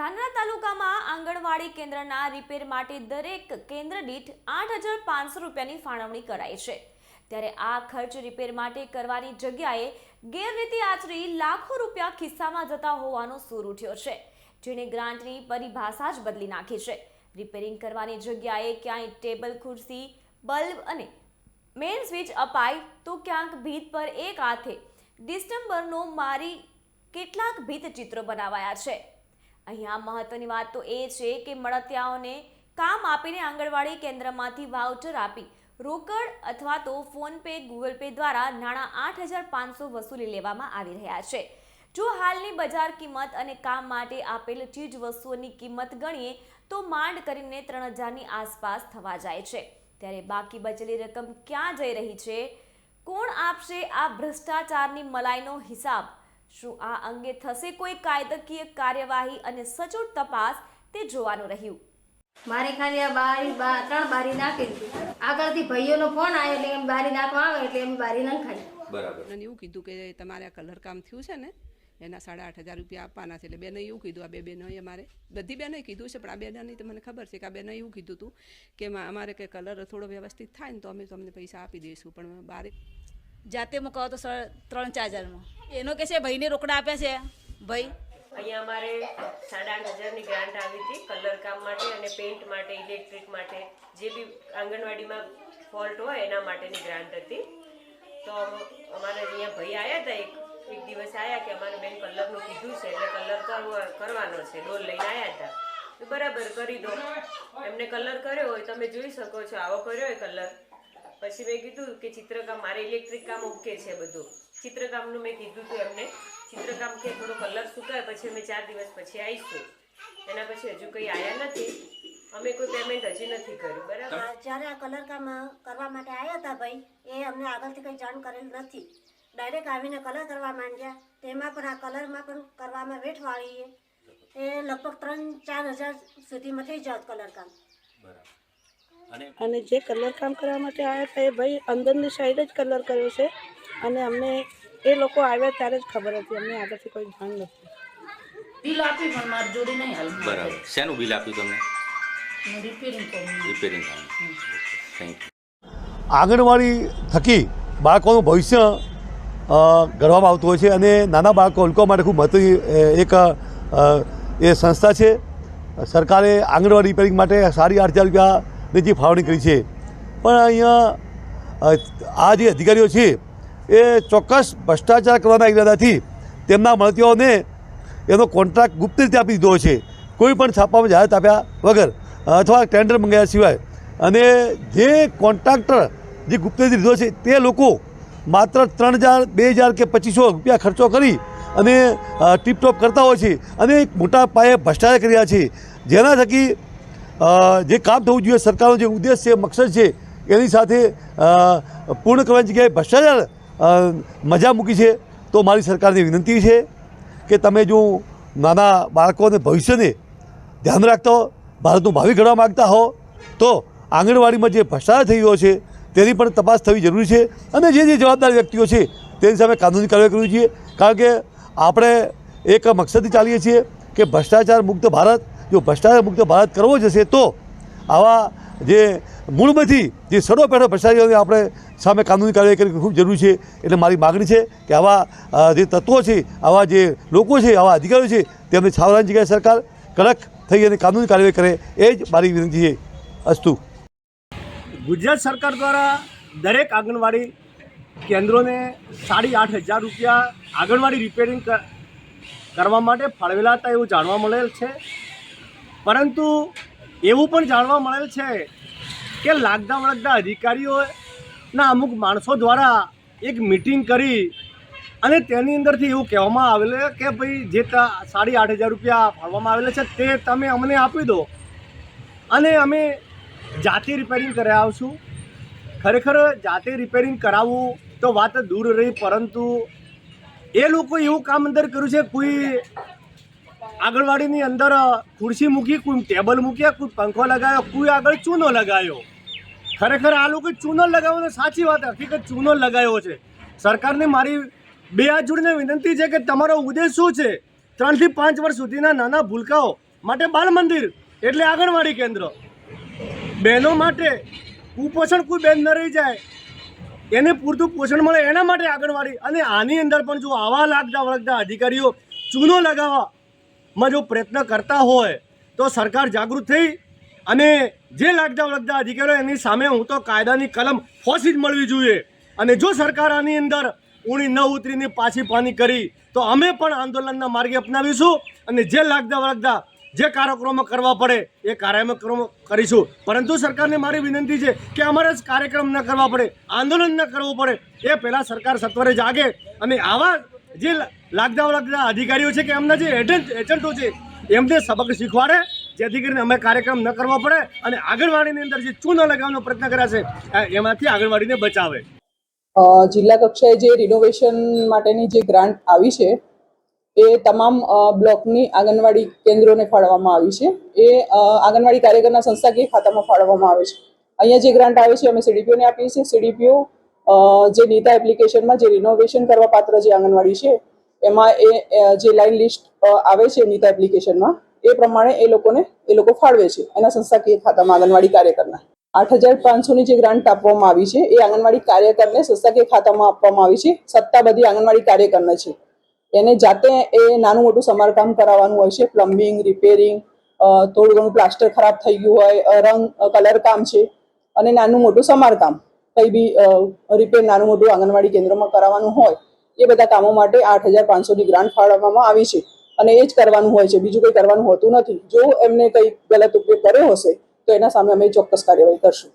ધાનેરા તાલુકામાં આંગણવાડી કેન્દ્રના રિપેર માટે દરેક કેન્દ્ર દીઠ આઠ હજાર પાંચસો રૂપિયાની ફાળવણી કરાઈ છે. ત્યારે આ ખર્ચ રિપેર માટે કરવાની જગ્યાએ ગેરરીતિ આચરી લાખો રૂપિયા ખિસ્સામાં જતા હોવાનો સૂર ઉઠ્યો છે જેણે ગ્રાન્ટની પરિભાષા જ બદલી નાખી છે. રિપેરિંગ કરવાની જગ્યાએ ક્યાંય ટેબલ, ખુરશી, બલ્બ અને મેઇન સ્વિચ અપાય તો ક્યાંક ભીત પર એક હાથે ડિસ્ટમ્બરનો મારી કેટલાક ભીત ચિત્રો બનાવાયા છે. અહીંયા મહત્વની વાત તો એ છે કે મળતિયાઓને કામ આપીને આંગણવાડી કેન્દ્રમાંથી વાઉચર આપી. રોકડ અથવા તો ફોનપે ગૂગલ પે દ્વારા નાણાં આઠ હજાર પાંચસો વસૂલી લેવામાં આવી રહ્યા છે. જો હાલની બજાર કિંમત અને કામ માટે આપેલ ચીજ વસ્તુઓની કિંમત ગણીએ, તો માંડ કરીને ત્રણ હજારની આસપાસ થવા જાય છે. ત્યારે બાકી બચેલી રકમ ક્યાં જઈ રહી છે? કોણ આપશે આ ભ્રષ્ટાચારની મલાઈનો હિસાબ? શું આ અંગે થશે કોઈ કાયદાકીય કાર્યવાહી અને સચોટ તપાસ તે જોવાનું રહ્યું. મારે ખાલી આ બારી ત્રણ બારી નાખી દીધી. આગળથી ભાઈઓનો ફોન આવ્યો એટલે એમ બારી નાખવા આવે એટલે એમ બારી નખાઈ. બરાબર. અને એવું કીધું કે તમારે આ કલર કામ થયું છે ને એના સાડા આઠ હજાર રૂપિયા આપવાના છે. એટલે બેને એવું કીધું આ બે બેનોએ અમારે બધી બેને કીધું છે પણ આ બેનાની તો મને ખબર છે કે આ બેને એવું કીધું હતું કે અમારે કે કલર થોડો વ્યવસ્થિત થાય ને તો અમે તમને પૈસા આપી દઈશું. પણ બારે જાતે મુકાવો તો ત્રણ ચાર હજારમાં. એનો કે છે, ભાઈને રોકડા આપ્યા છે. ભાઈ? અહીંયા અમારે સાડા આઠ હજારની ગ્રાન્ટ આવી હતી કલર કામ માટે અને પેઇન્ટ માટે ઇલેક્ટ્રિક માટે. જે બી આંગણવાડીમાં ફોલ્ટ હોય, એના માટેની ગ્રાન્ટ હતી. તો અમારે અહીંયા ભાઈ આવ્યા હતા એક એક દિવસ આવ્યા કે અમારે બેન કલરનું કીધું છે, એટલે કલર કરવો કરવાનો છે ડોલ લઈને આવ્યા હતા તો બરાબર કરી દો. એમને કલર કર્યો હોય, તમે જોઈ શકો છો, આવો કર્યો હોય કલર. પછી મેં કીધું કે ચિત્રકામ મારે ઇલેક્ટ્રિક કામ ઓકે છે બધું. ચિત્રકામનું મેં કીધું હતું એમને. ચિત્રકામ કે થોડો કલર સુકાય પછી અમે ચાર દિવસ પછી આવીશું. એના પછી હજુ કંઈ આવ્યા નથી. અમે કોઈ પેમેન્ટ હજી નથી કર્યું બરાબર? જ્યારે આ કલર કામ કરવા માટે આવ્યા હતા ભાઈ એ અમને આગળથી કંઈ જાણ કરેલ નથી. ડાયરેક્ટ આવીને કલર કરવા માંડ્યા. તેમાં પણ આ કલરમાં પણ કરવામાં વેઠ વાળીએ એ લગભગ ત્રણ ચાર હજાર સુધીમાં થઈ જાત કલર કામ. બરાબર. અને જે કલર કામ કરવા માટે આવ્યા હતા એ ભાઈ અંદરની સાઈડ જ કલર કર્યો છે. અને અમને એ લોકો આવ્યા ત્યારે જ ખબર હતી અમને આગળથી કોઈ જાણ નથી. બિલ આપી પણ મારી જોડે નહીં હાલ. બરાબર. શેનું બિલ આપ્યું તમને? રિપેરિંગ રિપેરિંગ થેન્ક યુ આંગણવાડી થકી બાળકોનું ભવિષ્ય ઘડવામાં આવતું હોય છે અને નાના બાળકો લોકો માટે ખૂબ મહત્વની એક એ સંસ્થા છે. સરકારે આંગણવાડી રિપેરિંગ માટે સાડી આઠ હજાર રૂપિયાની જે ફાળવણી કરી છે. પણ અહીંયા આ જે અધિકારીઓ છે, એ ચોક્કસ ભ્રષ્ટાચાર કરવાના ઇરાદાથી તેમના મળતીઓને એનો કોન્ટ્રાક્ટ ગુપ્ત રીતે આપી દીધો છે. કોઈ પણ છાપામાં જાહેરાત આપ્યા વગર અથવા ટેન્ડર મંગાવ્યા સિવાય. અને જે કોન્ટ્રાક્ટર જે ગુપ્ત રીતે લીધો છે, તે લોકો માત્ર ત્રણ હજાર, બે હજાર કે પચીસો રૂપિયા ખર્ચો કરી અને ટીપટોપ કરતા હોય છે અને એક મોટા પાયે ભ્રષ્ટાચાર કરી રહ્યા છે. જેના થકી જે કામ થવું જોઈએ સરકારનો જે ઉદ્દેશ છે, મકસદ છે, એની સાથે પૂર્ણ કરવાની જગ્યાએ ભ્રષ્ટાચાર મજા મૂકી છે, તો મારી સરકારને વિનંતી છે કે તમે જો નાના બાળકોને ભવિષ્યને ધ્યાન રાખતા હો, ભારતનું ભાવિ ઘડવા માગતા હો, તો આંગણવાડીમાં જે ભ્રષ્ટાચાર થઈ રહ્યો છે, તેની પણ તપાસ થવી જરૂરી છે અને જે જે જવાબદાર વ્યક્તિઓ છે, તેની સામે કાનૂની કાર્યવાહી કરવી જોઈએ. કારણ કે આપણે એક મકસદથી ચાલીએ છીએ કે ભ્રષ્ટાચાર મુક્ત ભારત જો ભ્રષ્ટાચાર મુક્ત ભારત કરવો જશે તો આવા જે મૂળમાંથી જે સડો પેઢો ભ્રષ્ટાચારીઓને આપણે સામે કાનૂની કાર્યવાહી કરવી ખૂબ જરૂરી છે એટલે મારી માગણી છે કે આવા જે તત્વો છે, આવા જે લોકો છે, આવા અધિકારીઓ છે, તેમને છાવરાની જગ્યાએ સરકાર કડક થઈ અને કાનૂની કાર્યવાહી કરે એ જ મારી વિનંતી છે. અસ્તુ. ગુજરાત સરકાર દ્વારા દરેક આંગણવાડી કેન્દ્રોને સાડી આઠ હજાર રૂપિયા આંગણવાડી રિપેરિંગ કરવા માટે ફાળવેલા હતા એવું જાણવા મળેલ છે. પરંતુ એવું પણ જાણવા મળેલ છે કે લાગતા વળગતા અધિકારીઓના અમુક માણસો દ્વારા એક મિટિંગ કરી અને તેની અંદરથી એવું કહેવામાં આવેલું કે ભાઈ જે સાડી આઠ હજાર રૂપિયા ફાળવામાં આવેલા છે તે તમે અમને આપી દો. અને અમે જાતે રિપેરિંગ કરી આવશું. ખરેખર જાતે રિપેરિંગ કરાવવું તો વાત દૂર રહી, પરંતુ એ લોકો એવું કામ અંદર કર્યું છે, કોઈ આંગણવાડીની અંદર ખુરશી મૂકી, કોઈ ટેબલ મૂક્યા, કોઈ પંખો લગાવ્યો કોઈ આગળ ચૂનો લગાવ્યો ખરેખર આ લોકો ચૂનો લગાવવાનો સાચી વાત, હકીકત ચૂનો લગાવ્યો છે. સરકારને મારી બે હાથ જોડીને વિનંતી છે કે તમારો ઉદ્દેશ શું છે? ત્રણથી પાંચ વર્ષ સુધીના નાના ભૂલકાઓ માટે બાળ મંદિર, એટલે આંગણવાડી કેન્દ્ર. બહેનો માટે કુપોષણ કોઈ બેન ન રહી જાય. એને પૂરતું પોષણ મળે એના માટે આંગણવાડી. અને આની અંદર પણ જો આવા લાગતા વળગતા અધિકારીઓ ચૂનો લગાવવામાં જો પ્રયત્ન કરતા હોય તો સરકાર જાગૃત થઈ અને જે લાગતા વળગતા અધિકારીઓ એની સામે હું તો કાયદાની કલમ ફોસી જ મળવી જોઈએ. અને જો સરકાર આની અંદર ઊણી ન ઉતરીને પાછી પાની કરી, તો અમે પણ આંદોલનના માર્ગે અપનાવીશું અને જે લાગતા વળગતા જે કાર્યક્રમો કરવા પડે એ કાર્યક્રમો કરીશું. પરંતુ સરકારને મારી વિનંતી છે કે અમારે જ કાર્યક્રમ ન કરવા પડે, આંદોલન ન કરવું પડે. એ પહેલાં સરકાર સત્વરે જાગે અને આવા જે લાગતા વળગતા અધિકારીઓ છે કે એમના જે એજન્ટ એજન્ટો છે, એમને સબક શીખવાડે, જેથી કરીને અમે કાર્યક્રમ ન કરવો પડે અને આંગણવાડીની અંદર જે ચૂનો લગાવવાનો પ્રયત્ન કર્યા છે એમાંથી આંગણવાડીને બચાવે. જિલ્લા કક્ષાએ જે રિનોવેશન માટેની જે ગ્રાન્ટ આવી છે, એ તમામ બ્લોકની આંગણવાડી કેન્દ્રોને ફાળવવામાં આવી છે. એ આંગણવાડી કાર્યકરના સંસ્થાકીય ખાતામાં ફાળવવામાં આવે છે. અહીંયા જે ગ્રાન્ટ આવે છે, અમે સીડીપીઓને આપીએ છીએ. સીડીપીઓ જે નીતા એપ્લિકેશનમાં જે રિનોવેશન કરવા પાત્ર જે આંગણવાડી છે એમાં એ જે લાઇન લિસ્ટ આવે છે નીતા એપ્લિકેશનમાં એ પ્રમાણે એ લોકોને, એ લોકો ફાળવે છે એના સંસ્થાકીય ખાતામાં આંગણવાડી કાર્યકરના. આઠ હજાર પાંચસોની જે ગ્રાન્ટ આપવામાં આવી છે, એ આંગણવાડી કાર્યકરને સંસ્થાકીય ખાતામાં આપવામાં આવી છે. સત્તા બધી આંગણવાડી કાર્યકરને છે. એને જાતે એ નાનું મોટું સમારકામ કરાવવાનું હોય છે. પ્લમ્બિંગ, રિપેરિંગ થોડું ઘણું પ્લાસ્ટર ખરાબ થઈ ગયું હોય રંગ કલર કામ છે. અને નાનું મોટું સમારકામ, કંઈ બી રિપેર નાનું મોટું આંગણવાડી કેન્દ્રમાં કરાવવાનું હોય એ બધા કામો માટે આઠ હજાર પાંચસોની ગ્રાન્ટ ફાળવવામાં આવી છે. અને એ જ કરવાનું હોય છે. બીજું કંઈ કરવાનું હોતું નથી. જો એમને કંઈ ગલત ઉપયોગ કર્યો હશે, તો એના સામે અમે ચોક્કસ કાર્યવાહી કરશું.